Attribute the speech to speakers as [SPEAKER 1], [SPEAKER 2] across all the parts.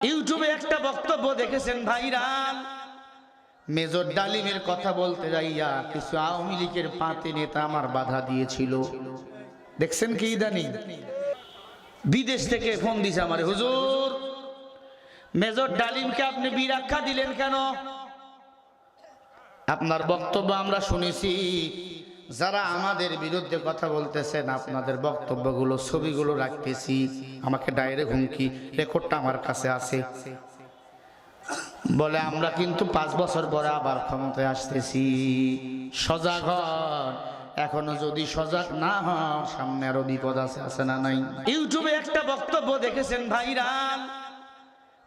[SPEAKER 1] ইউটিউবে একটা বক্তব্য দেখেছেন ভাইরাল। মেজর ডালিমের কথা বলতে যাইয়া কিছু আওয়ামী লীগের পাতে নেতা আমার বাধা দিয়েছিল। দেখছেন কি ইদানি? বিদেশ থেকে ফোন দিছে আমার হুজুর মেজর ডালিমকে আপনি বিরাক্ষা দিলেন কেন? আপনার বক্তব্য আমরা শুনেছি। যারা আমাদের বিরুদ্ধে কথা বলতেছেন, আপনাদের বক্তব্যগুলো, ছবিগুলো রাখতেছি। আমাকে ডাইরেক্ট হুমকি রেকর্ডটা আমার কাছে আছে। বলে, আমরা কিন্তু পাঁচ বছর পরে আবার ক্ষমতায় আসতেছি। সজাগ এখনও যদি সজাগ না হন, সামনে আরও বিপদ আছে আছে না নাই? ইউটিউবে একটা বক্তব্য দেখেছেন ভাইরাল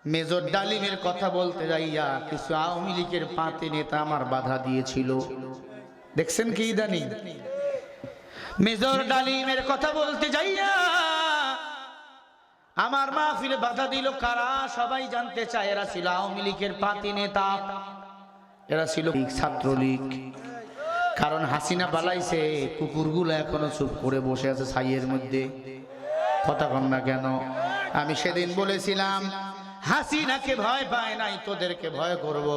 [SPEAKER 1] মেজর ডালিমের কথা বলতে যাইয়া কিছু আওয়ামী লীগের পাতে নেতা আমার বাধা দিয়েছিল। দেখছেন কি ইদানি? মেজর ডালিমের কথা বলতে যাইয়া আমার মাহফিলে বাধা দিল, কারা সবাই জানতে চায়? এরা ছিল আওয়ামী লীগের পাতি নেতা, এরা ছিল ছাত্রলীগ। কারণ হাসিনা পালাইছে কুকুরগুলো এখনও চুপ করে বসে আছে ছাইয়ের মধ্যে। কথা কন না কেন? আমি সেদিন বলেছিলাম, হাসিনাকে ভয় পায় নাই, তোদেরকে ভয় করব।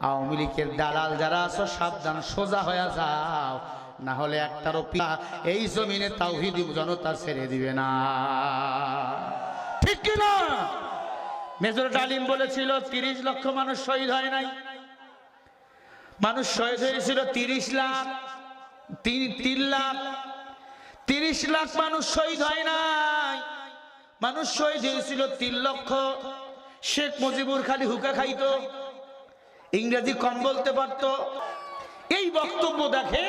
[SPEAKER 1] আওয়ামী লীগের দালাল যারা আছো, সাবধান, সোজা হয়ে যাও। না হলে একটারও পিয়া এই জমিনে তাওহিদি জনতা ছেড়ে দিবে না। ঠিক কিনা? মেজর ডালিম বলেছিল, তিরিশ লক্ষ মানুষ শহীদ হয় নাই। মানুষ শহীদ হয়েছিল তিরিশ লাখ, তিন তিন লাখ। তিরিশ লাখ মানুষ শহীদ হয় নাই। মানুষ শহীদ হয়েছিল তিন লক্ষ। শেখ মুজিবুর খালি হুকা খাইতো। ইংরেজি কম বলতে পারত। এই বক্তব্য দেখে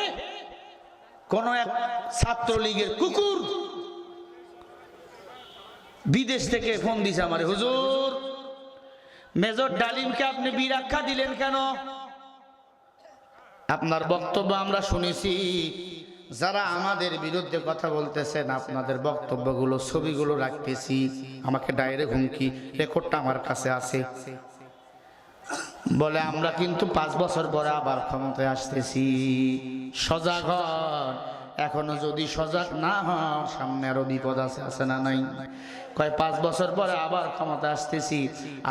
[SPEAKER 1] কোন এক ছাত্রলীগের কুকুর বিদেশ থেকে ফোন দিছে আমার, হুজুর, মেজর ডালিমকে আপনি বিরাক্ষা দিলেন কেন? আপনার বক্তব্য আমরা শুনেছি। যারা আমাদের বিরুদ্ধে কথা বলতেছেন, আপনাদের বক্তব্যগুলো, ছবিগুলো রাখতেছি। আমাকে ডাইরেক্ট হুমকি, রেকর্ডটা আমার কাছে আছে। বলে, আমরা কিন্তু পাঁচ বছর পরে আবার ক্ষমতায় আসতেছি। সজাগ হন। এখনও যদি সজাগ না হন, সামনে আরও বিপদ আছে আছে না নাই? কয়, পাঁচ বছর পরে আবার ক্ষমতা আসতেছি।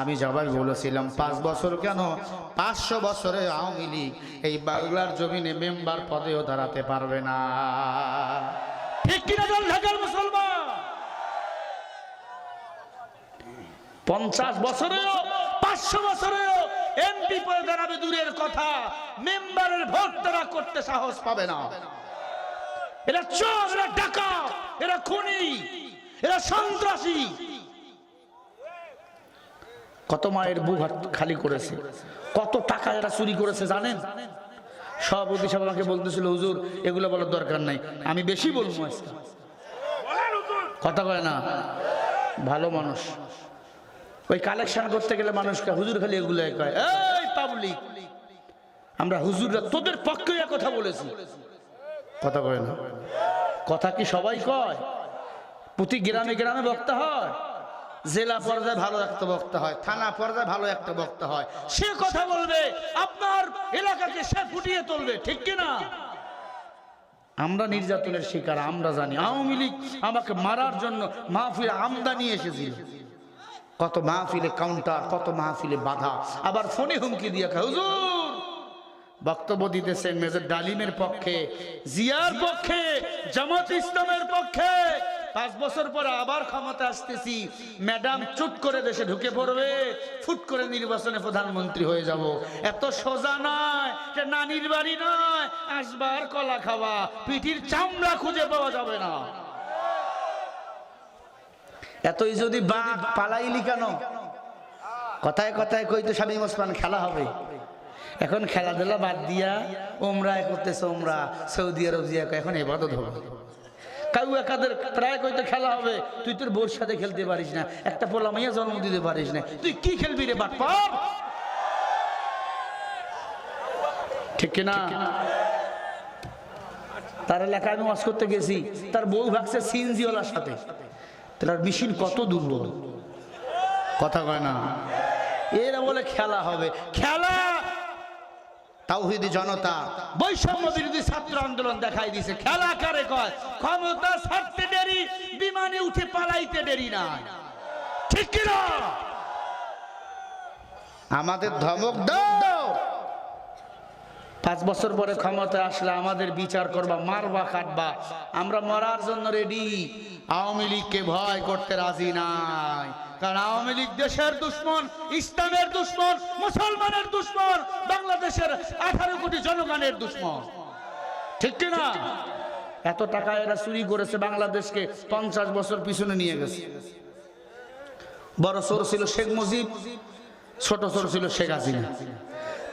[SPEAKER 1] আমি জবাই বলেছিলাম, পাঁচ বছর কেন? পাঁচশো বছরে আওয়ামী লীগ এই বাংলার জমিনে মেম্বার পদেও দাঁড়াতে পারবে না। পঞ্চাশ বছরেও, পাঁচশো বছরেও এমপি পদে দাঁড়াবে দূরের কথা। মেম্বারের ভোট তারা করতে সাহস পাবে না। এরা চোর, এরা ডাকা এরা খুনি, এরা সন্ত্রাসী। কত মায়ের বুক হাত খালি করেছে। কত টাকা এরা চুরি করেছে জানেন? সভাপতি সাহেব আমাকে বলতেছিল, হুজুর, এগুলো বলার দরকার নাই। আমি বেশি বলব কথা কয় না? ভালো মানুষ। ওই কালেকশন করতে গেলে মানুষকে হুজুর খালি এগুলো কয় এই পাবলিক, আমরা হুজুররা তোদের পক্ষে কথা বলেছি। কথা কয় না? কথা কি সবাই কয়? প্রতি গ্রামে গ্রামে বক্তা হয়। জেলা পর্যায়ে ভালো একটা বক্তা হয়, থানা পর্যায়ে ভালো একটা বক্তা হয়। সে কথা বলবে, আপনার এলাকাকে সে ফুটিয়ে তুলবে, ঠিক কি না? আমরা নির্যাতনের শিকার, আমরা জানি। আওয়ামী লীগ আমাকে মারার জন্য মাহফিল আমদানি এসেছিল। কত মাহফিলে কাউন্টার কত মাহফিলে বাধা। আবার ফোনে হুমকি দিয়ে হুজুর, বক্তব্য দিতেছেন মেজর ডালিমের পক্ষে, জিয়ার পক্ষে, জামাত ইসলামের পক্ষে। পাঁচ বছর পরে আবার ক্ষমতা আসতেছি। ম্যাডাম চুট করে দেশে ঢুকে পড়বে, ফুট করে নির্বাচনে প্রধানমন্ত্রী হয়ে যাব। এত সোজা নয় নানির বাড়ি নয়, আসবার কলা খাওয়া, পিঠির চামড়া খুঁজে পাওয়া যাবে না। এতই যদি বাঘ পালাইলি কেন? কথায় কথায় কই তো স্বামী ওসমান খেলা হবে। এখন খেলাধুলা বাদ দিয়া ওমরা করতেছে ওমরা সৌদি আরব কয়, এখন এবাদত হবে। কাউ একাদের প্রায় কইতে খেলা হবে তুই তোর বোর সাথে খেলতে পারিস না একটা পোলা মাইয়া জন্ম দিতে পারিস না তুই কি খেলবি রে বাট ঠিক কিনা? তার এলাকায় আমি ওয়াজ করতে গেছি তার বউ ভাগছে সিএনজিওয়ালার সাথে। তার মেশিন কত দুর্বল? কথা কয় না। এরা বলে খেলা হবে। খেলা! তাওহিদি জনতা, বৈষম্য বিরোধী ছাত্র আন্দোলন দেখাই দিছে। খেলা কারে কয়? ক্ষমতা ছাড়তে দেরি, বিমানে উঠে পালাইতে দেরি না ঠিক কিনা? আমাদের ধমক দাও! পাঁচ বছর পরে ক্ষমতা আসলে আমাদের বিচার করবা, মারবা, কাটবা। আমরা মরার জন্য রেডি আওয়ামী লীগকে ভয় করতে রাজি নাই। কারণ আওয়ামী লীগ দেশের দুশ্মন, ইসলামের দুশ্মন, মুসলমানের দুশ্মন, বাংলাদেশের আঠারো কোটি জনগণের দুশ্মন। ঠিক কি না? এত টাকা এরা চুরি করেছে বাংলাদেশকে, পঞ্চাশ বছর পিছনে নিয়ে গেছে। বড় চোর ছিল শেখ মুজিব, ছোট চোর ছিল শেখ হাসিনা।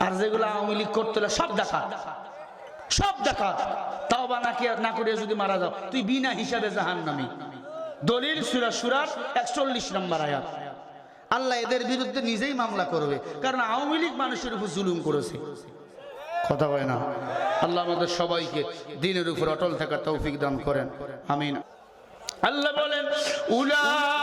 [SPEAKER 1] আর যেগুলো আওয়ামী লীগ করতে সব দেখা সব দেখা তাও বা নাকি না করে যদি মারা যাও, তুই বিনা হিসাবে জাহান নামি দলিল সুরা সুরার একচল্লিশ নম্বর আয়াত। আল্লাহ এদের বিরুদ্ধে নিজেই মামলা করবে, কারণ আওয়ামী লীগ মানুষের উপর জুলুম করেছে। কথা হয় না? আল্লাহ আমাদের সবাইকে দিনের উপর অটল থাকার তৌফিক দান করেন। আমিন। আল্লাহ বলেন উলাইকাল্লাযীনা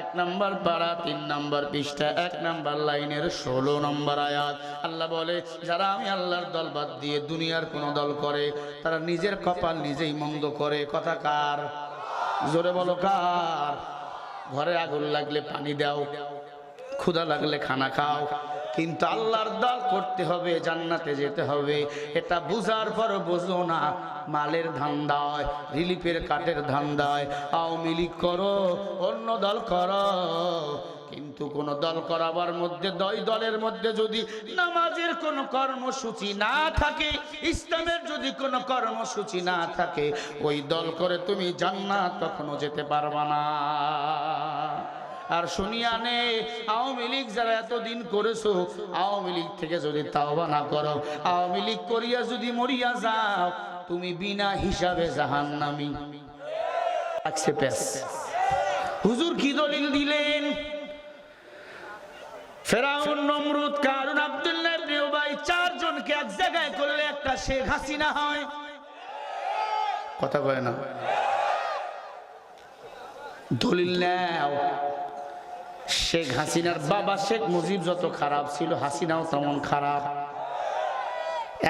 [SPEAKER 1] এক নম্বর পাড়া, তিন নম্বর পৃষ্ঠা, এক নম্বর লাইনের ষোলো নম্বর আয়াত। আল্লাহ বলে, যারা আমি আল্লাহর দল বাদ দিয়ে দুনিয়ার কোনো দল করে, তারা নিজের কপাল নিজেই মন্দ করে। কথা কার? জোরে বলো কার? ঘরে আগুন লাগলে পানি দাও, ক্ষুধা লাগলে খানা খাও। কিন্তু আল্লাহর দল করতে হবে, জান্নাতে যেতে হবে। এটা বুঝার পর বোঝো না, মালের ধান্দায়, রিলিফের কাঠের ধান্দায়, আওয়ামী লীগ করো, অন্য দল করো। কিন্তু কোন দল করাবার মধ্যে দই দলের মধ্যে যদি নামাজের কোন কর্মসূচি না থাকে, ইসলামের যদি কোনো কর্মসূচি না থাকে, ওই দল করে তুমি জান্নাত কখনো যেতে পারবা না। আর শুনিয়া নে, আওয়ামী লীগ যারা এতদিন করেছ, আওয়ামী লীগ থেকে যদি তাওবা না করো, আওয়ামী লীগ করিয়া যদি মরিয়া যাও, তুমি বিনা হিসাবে জাহান্নামী। আছে প্যাস হুজুর কি দলিল দিলেন? ফেরাউন, নমরুদ, কারুন, আব্দুল্লাহ উবাই, চারজনকে এক জায়গায় করলে একটা শেখ হাসিনা হয়। কথা কয় না। দলিল নাও। শেখ হাসিনার বাবা শেখ মুজিব যত খারাপ ছিল, হাসিনাও তেমন খারাপ।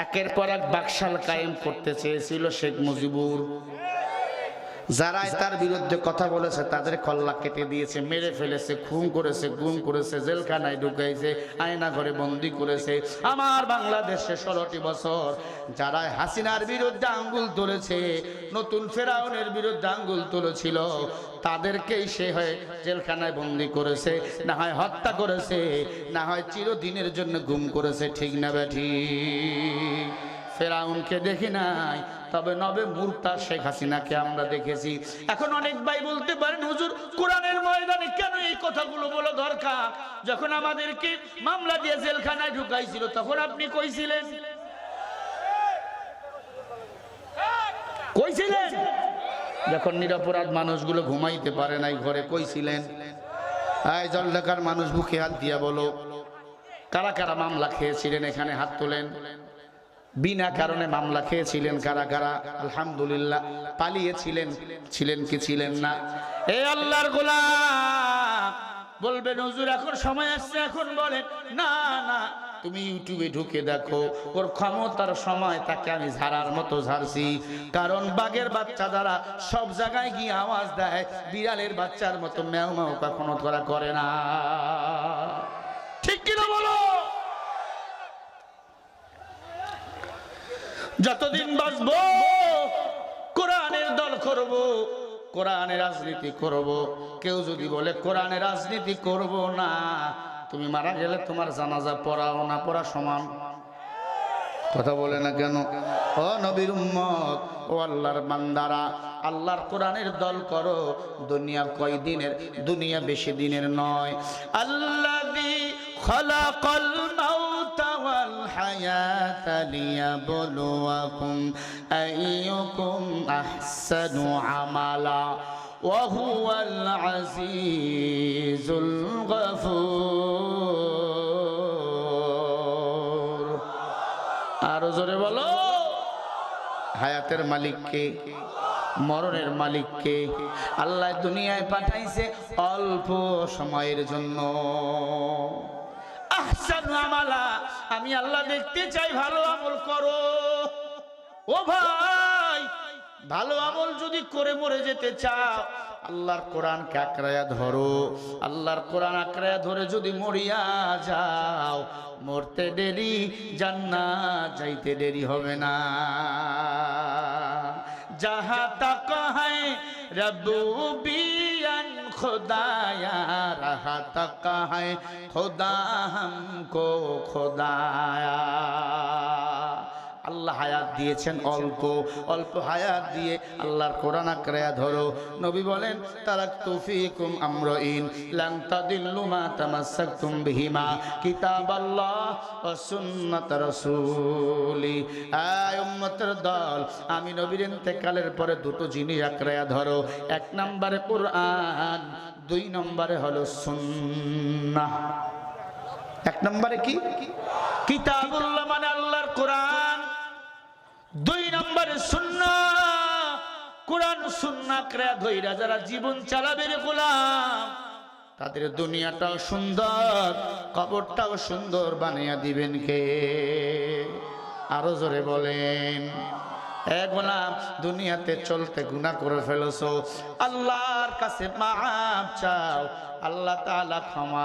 [SPEAKER 1] একের পর এক বাকশাল কায়েম করতে চেয়েছিল শেখ মুজিবুর। যারাই তার বিরুদ্ধে কথা বলেছে, তাদের কল্লা কেটে দিয়েছে, মেরে ফেলেছে, খুন করেছে, গুম করেছে, জেলখানায় ঢুকাইছে আয়না ঘরে বন্দি করেছে। আমার বাংলাদেশে ষোলোটি বছর যারা হাসিনার বিরুদ্ধে আঙ্গুল তুলেছে, নতুন ফেরাউনের বিরুদ্ধে আঙ্গুল তুলেছিল, তাদেরকেই সে হয় জেলখানায় বন্দি করেছে, না হয় হত্যা করেছে, না হয় চিরদিনের জন্য গুম করেছে, ঠিক না ব্যাঠি ফেরাউনকে দেখি নাই। তবে নবে মুরতা শেখ হাসিনাকে আমরা দেখেছি। এখন অনেক ভাই বলতে পারেন, হুজুর, কোরআনের ময়দানে কেন এই কথাগুলো বলো দরকার? যখন আমাদেরকে মামলা দিয়ে জেলখানায় ঢুকাইছিল, তখন আপনি কইছিলেন? কইছিলেন? যখন নিরপরাধ মানুষগুলো ঘুমাইতে পারে নাই ঘরে, কইছিলেন, আয় জল ঢাকার মানুষ বুকে হাত দিয়া বলো। কারা কারা মামলা খেয়েছিলেন, এখানে হাত তোলেন? বিনা কারণে মামলা খেয়েছিলেন কারা কারা? আলহামদুলিল্লাহ। পালিয়েছিলেন। ছিলেন কি ছিলেন না? এ আল্লাহর গোলাম! বলবেন, হুজুর, এখন সময় আসছে, এখন বলেন। না না। তুমি ইউটিউবে ঢুকে দেখো, ওর ক্ষমতার সময় তাকে আমি ঝাড়ার মতো ঝাড়ছি। কারণ বাঘের বাচ্চা যারা সব জায়গায় গিয়ে আওয়াজ দেয়, বিড়ালের বাচ্চার মতো ম্যাও ম্যাও কখনো তারা করে না ঠিক কিনা বলো যতদিন বাঁচব, কোরআনের দল করব, কোরআনের রাজনীতি করব। কেউ যদি বলে, কোরআনের রাজনীতি করব না, তুমি মারা গেলে তোমার জানাজা পড়াও না, পড়া সমান। কথা বলে না কেন? ও নবীর উম্মত, ও আল্লাহর বান্দারা, আল্লাহর কোরআনের দল করো। দুনিয়া কয় দিনের দুনিয়া বেশি দিনের নয়। খালাকাল মাউতা ওয়াল হায়াতা লিয়াবলুয়াকুম আইয়ুকুম আহসানু আমালা وهو العزيز الغفور আরো জোরে বলো হায়াতের মালিককে মরণের মালিককে আল্লাহ দুনিয়ায় পাঠাইছে অল্প সময়ের জন্য আহসানু আমালা আমি আল্লাহ দেখতে চাই, ভালো আমল করো। ও ভাই, ভালো আমল যদি করে মরে যেতে চাও, আল্লাহর কোরআনকে আঁকড়াইয়া ধরো। আল্লাহর কোরআন আঁকড়াইয়া ধরে যদি মরিয়া যাও, মরতে দেরি জান্না যাইতে দেরি হবে না। যাহা তা কহায় রব্বি रबूबियन खुदाया रहा तक है खुदा हमको खुदाया আল্লাহ হায়াত দিয়েছেন অল্প অল্প হায়াত দিয়ে আল্লাহর কোরআন আক্রায়া ধরো। নবী বলেন, তারাক তুফিকুম আমরইন লাং তাদিল্লু মা তামাসসাকতুম বিহিমা, কিতাবাল্লাহ ওয়া সুন্নাত রাসূলি। আয় দল, আমি নবীর ইন্তেকালের পরে দুটো জিনিস আক্রায়া ধরো। এক নম্বরে কোরআন, দুই নম্বরে হলো সুন্নাহ। এক নম্বরে কি? কিতাবুল্লাহ মানে আল্লাহর কোরআন। দুই নম্বরে সুন্না। কোরআন সুন্না ক্রিয়া ধৈরা যারা জীবন চালাবে রে তাদের দুনিয়াটাও সুন্দর, কবরটাও সুন্দর বানিয়ে দিবেন কে? আরও জোরে বলেন। দুনিয়াতে চলতে গুনাহ করে ফেলছো। আল্লাহর কাছে মাপ চাও, আল্লাহ তাআলা ক্ষমা